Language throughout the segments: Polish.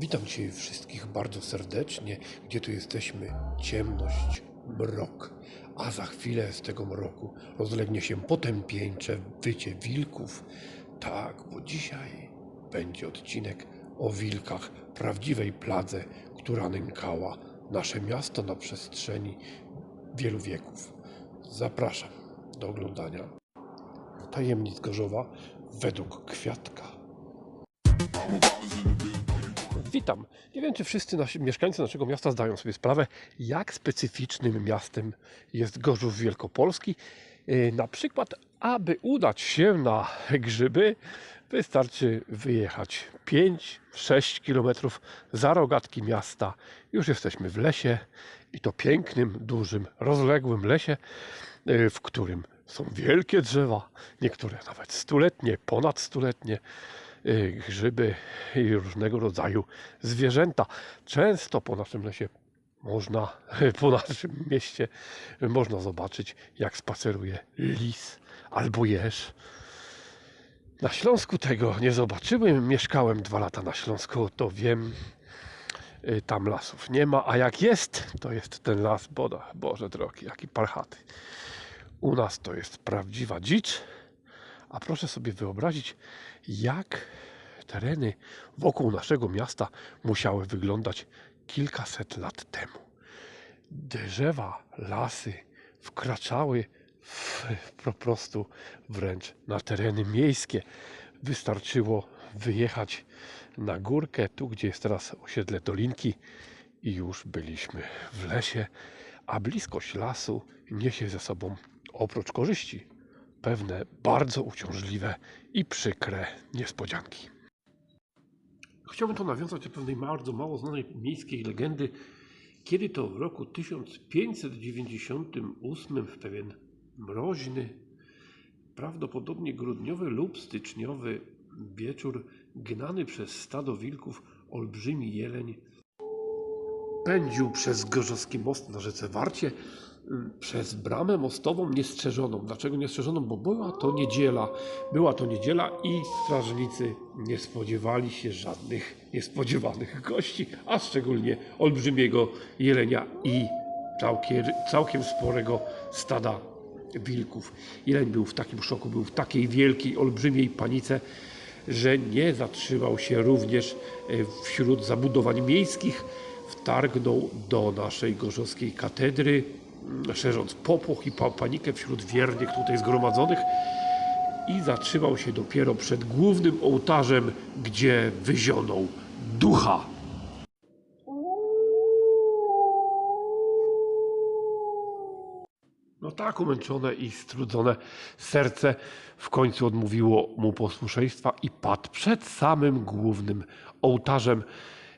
Witam Cię wszystkich bardzo serdecznie, gdzie tu jesteśmy. Ciemność, mrok, a za chwilę z tego mroku rozlegnie się potępieńcze wycie wilków. Tak, bo dzisiaj będzie odcinek o wilkach, prawdziwej pladze, która nękała nasze miasto na przestrzeni wielu wieków. Zapraszam do oglądania tajemnic Gorzowa według Kwiatka. Witam. Nie wiem, czy wszyscy nasi, mieszkańcy naszego miasta zdają sobie sprawę, jak specyficznym miastem jest Gorzów Wielkopolski. Yy, Na przykład, aby udać się na grzyby, wystarczy wyjechać 5-6 km za rogatki miasta. Już jesteśmy w lesie i to pięknym, dużym, rozległym lesie, yy, w którym są wielkie drzewa, niektóre nawet stuletnie, ponad stuletnie y, grzyby i różnego rodzaju zwierzęta. Często po naszym lesie można, po naszym mieście można zobaczyć, jak spaceruje lis albo jeż. Na Śląsku tego nie zobaczyłem. Mieszkałem dwa lata na Śląsku, to wiem. y, Tam lasów nie ma, a jak jest, to jest ten las, boda, Boże drogi, jaki parchaty. U nas to jest prawdziwa dzicz, a proszę sobie wyobrazić, jak tereny wokół naszego miasta musiały wyglądać kilkaset lat temu. Drzewa, lasy wkraczały w, po prostu wręcz na tereny miejskie. Wystarczyło wyjechać na górkę, tu gdzie jest teraz osiedle Dolinki i już byliśmy w lesie, a bliskość lasu niesie ze sobą oprócz korzyści pewne bardzo uciążliwe i przykre niespodzianki. Chciałbym tu nawiązać do pewnej bardzo mało znanej miejskiej legendy, kiedy to w roku 1598 w pewien mroźny, prawdopodobnie grudniowy lub styczniowy wieczór, gnany przez stado wilków olbrzymi jeleń pędził przez Gorzowski Most na rzece Warcie przez bramę mostową niestrzeżoną. Dlaczego niestrzeżoną? Bo była to niedziela. Była to niedziela i strażnicy nie spodziewali się żadnych niespodziewanych gości, a szczególnie olbrzymiego jelenia i całkiem, całkiem sporego stada wilków. Jeleń był w takim szoku, był w takiej wielkiej, olbrzymiej panice, że nie zatrzymał się również e, wśród zabudowań miejskich. Wtargnął do naszej gorzowskiej katedry, szerząc popłoch i pa- panikę wśród wiernych tutaj zgromadzonych i zatrzymał się dopiero przed głównym ołtarzem, gdzie wyzionął ducha. No tak umęczone i strudzone serce w końcu odmówiło mu posłuszeństwa i padł przed samym głównym ołtarzem.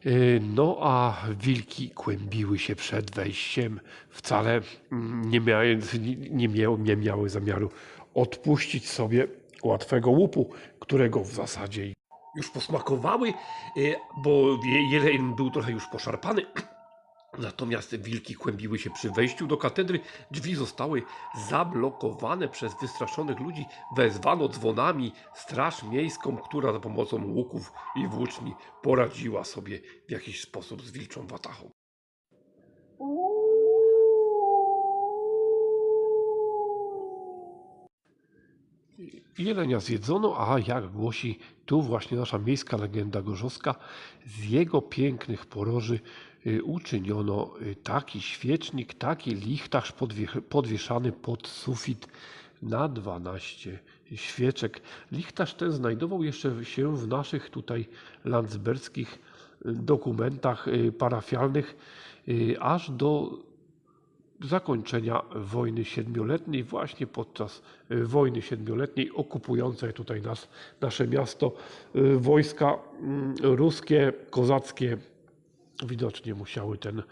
Yy, No a wilki kłębiły się przed wejściem, wcale mm, nie, mając, nie, miały, nie miały zamiaru odpuścić sobie łatwego łupu, którego w zasadzie już posmakowały, yy, bo je- jeleń był trochę już poszarpany. Natomiast wilki kłębiły się przy wejściu do katedry. Drzwi zostały zablokowane przez wystraszonych ludzi. Wezwano dzwonami straż miejską, która za pomocą łuków i włóczni poradziła sobie w jakiś sposób z wilczą watachą. Jelenia zjedzono, a jak głosi tu właśnie nasza miejska legenda gorzowska, z jego pięknych poroży uczyniono y, taki świecznik, taki lichtarz podwie- podwieszany pod sufit na 12 świeczek. Lichtarz ten znajdował jeszcze się w naszych tutaj landsberskich y, dokumentach y, parafialnych y, aż do zakończenia wojny siedmioletniej, właśnie podczas y, wojny siedmioletniej okupującej tutaj nas, nasze miasto, y, wojska mm, ruskie, kozackie widocznie musiały ten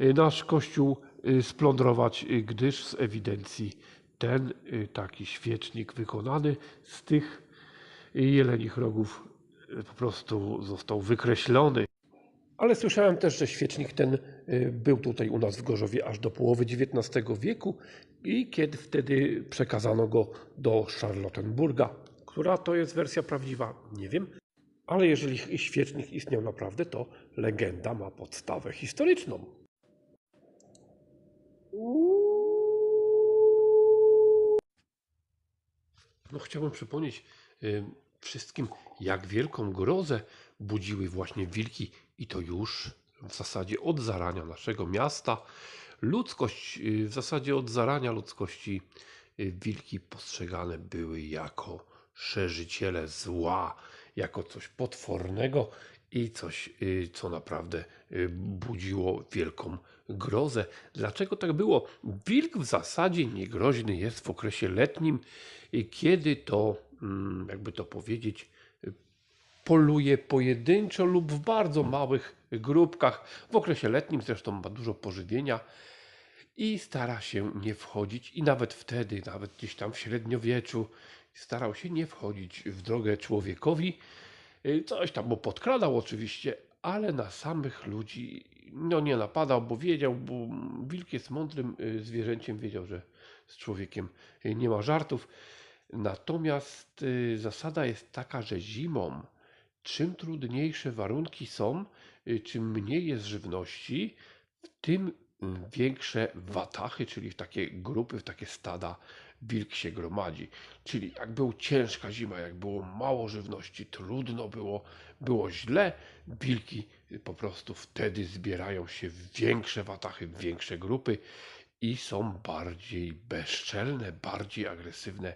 y, nasz kościół y, splądrować, y, gdyż z ewidencji ten taki świecznik wykonany z tych jelenich rogów po prostu został wykreślony. Ale słyszałem też, że świecznik ten był tutaj u nas w Gorzowie aż do połowy XIX wieku i kiedy wtedy przekazano go do Charlottenburga. Która to jest wersja prawdziwa? Nie wiem. Ale jeżeli świecznik istniał naprawdę, to legenda ma podstawę historyczną. No, chciałbym przypomnieć y, wszystkim, jak wielką grozę budziły właśnie wilki, i to już w zasadzie od zarania naszego miasta. Ludzkość, y, w zasadzie od zarania ludzkości, y, wilki postrzegane były jako szerzyciele zła, jako coś potwornego i coś, y, co naprawdę y, budziło wielką grozę. Dlaczego tak było? Wilk w zasadzie niegroźny jest w okresie letnim, y, kiedy to, mm, jakby to powiedzieć, poluje pojedynczo lub w bardzo małych grupkach. W okresie letnim zresztą ma dużo pożywienia i stara się nie wchodzić, i nawet wtedy, nawet gdzieś tam w średniowieczu, starał się nie wchodzić w drogę człowiekowi. Y, Coś tam mu podkradał oczywiście, ale na samych ludzi no nie napadał, bo wiedział, bo wilk jest mądrym y, zwierzęciem, wiedział, że z człowiekiem y, nie ma żartów. Natomiast zasada jest taka, że zimą czym trudniejsze warunki są, czym mniej jest żywności, tym większe watachy, czyli w takie grupy, w takie stada wilk się gromadzi. Czyli jak była ciężka zima, jak było mało żywności, trudno było, było źle, wilki po prostu wtedy zbierają się w większe watachy, w większe grupy i są bardziej bezczelne, bardziej agresywne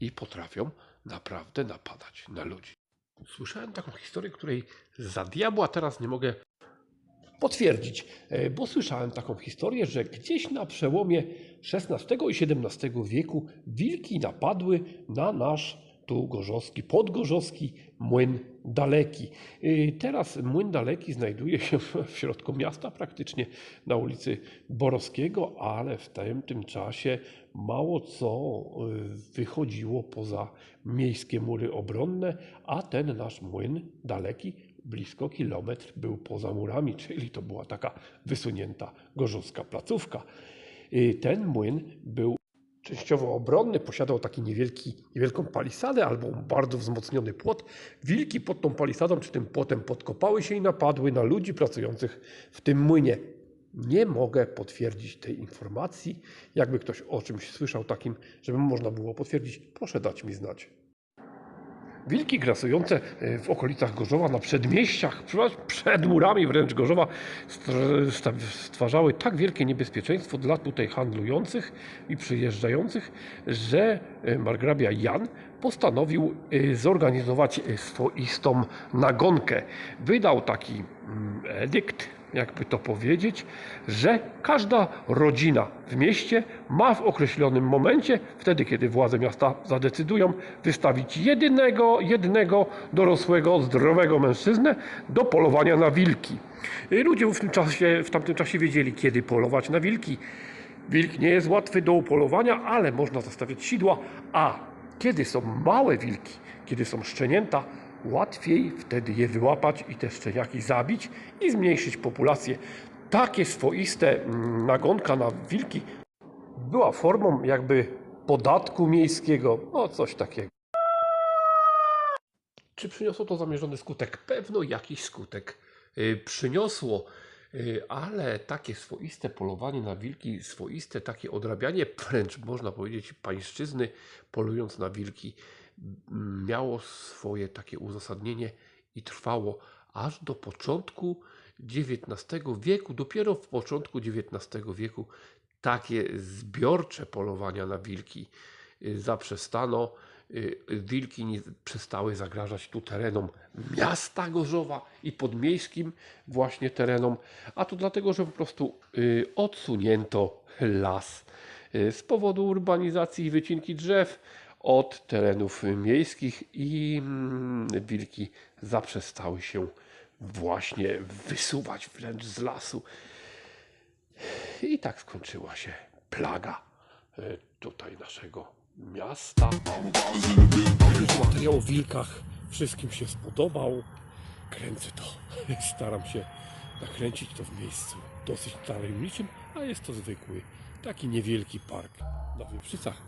i potrafią naprawdę napadać na ludzi. Słyszałem taką historię, której za diabła teraz nie mogę potwierdzić, e, bo słyszałem taką historię, że gdzieś na przełomie XVI i XVII wieku wilki napadły na nasz tu gorzowski, podgorzowski młyn daleki. E, Teraz młyn daleki znajduje się w środku miasta, praktycznie na ulicy Borowskiego, ale w tamtym czasie mało co e, wychodziło poza miejskie mury obronne, a ten nasz młyn daleki blisko kilometr był poza murami, czyli to była taka wysunięta gorzowska placówka. Y, Ten młyn był częściowo obronny, posiadał taki niewielki, niewielką palisadę albo bardzo wzmocniony płot. Wilki pod tą palisadą czy tym płotem podkopały się i napadły na ludzi pracujących w tym młynie. Nie mogę potwierdzić tej informacji. Jakby ktoś o czymś słyszał takim, żeby można było potwierdzić, proszę dać mi znać. Wilki grasujące e, w okolicach Gorzowa, na przedmieściach, przed murami wręcz Gorzowa stwarzały tak wielkie niebezpieczeństwo dla tutaj handlujących i przyjeżdżających, że e, margrabia Jan postanowił e, zorganizować swoistą nagonkę. Wydał taki mm, edykt, jakby to powiedzieć, że każda rodzina w mieście ma w określonym momencie, wtedy kiedy władze miasta zadecydują, wystawić jedynego, jednego dorosłego, zdrowego mężczyznę do polowania na wilki. Ludzie w, tym czasie, w tamtym czasie wiedzieli, kiedy polować na wilki. Wilk nie jest łatwy do upolowania, ale można zastawiać sidła, a kiedy są małe wilki, kiedy są szczenięta, łatwiej wtedy je wyłapać i te szczeniaki zabić i zmniejszyć populację. Takie swoiste mm, nagonka na wilki była formą jakby podatku miejskiego, no coś takiego. Czy przyniosło to zamierzony skutek? Pewno jakiś skutek y, przyniosło, y, ale takie swoiste polowanie na wilki, swoiste takie odrabianie, wręcz można powiedzieć pańszczyzny, polując na wilki, miało swoje takie uzasadnienie i trwało aż do początku XIX wieku. Dopiero w początku XIX wieku takie zbiorcze polowania na wilki y, zaprzestano. Y, Wilki nie przestały zagrażać tu terenom miasta Gorzowa i podmiejskim właśnie terenom, a to dlatego, że po prostu y, odsunięto las z powodu urbanizacji i wycinki drzew od terenów miejskich i mm, wilki zaprzestały się właśnie wysuwać wręcz z lasu. I tak skończyła się plaga e, tutaj naszego miasta. Materiał o wilkach wszystkim się spodobał. Kręcę to. Staram się nakręcić to w miejscu dosyć tajemniczym, a jest to zwykły, taki niewielki park na Wieprzycach.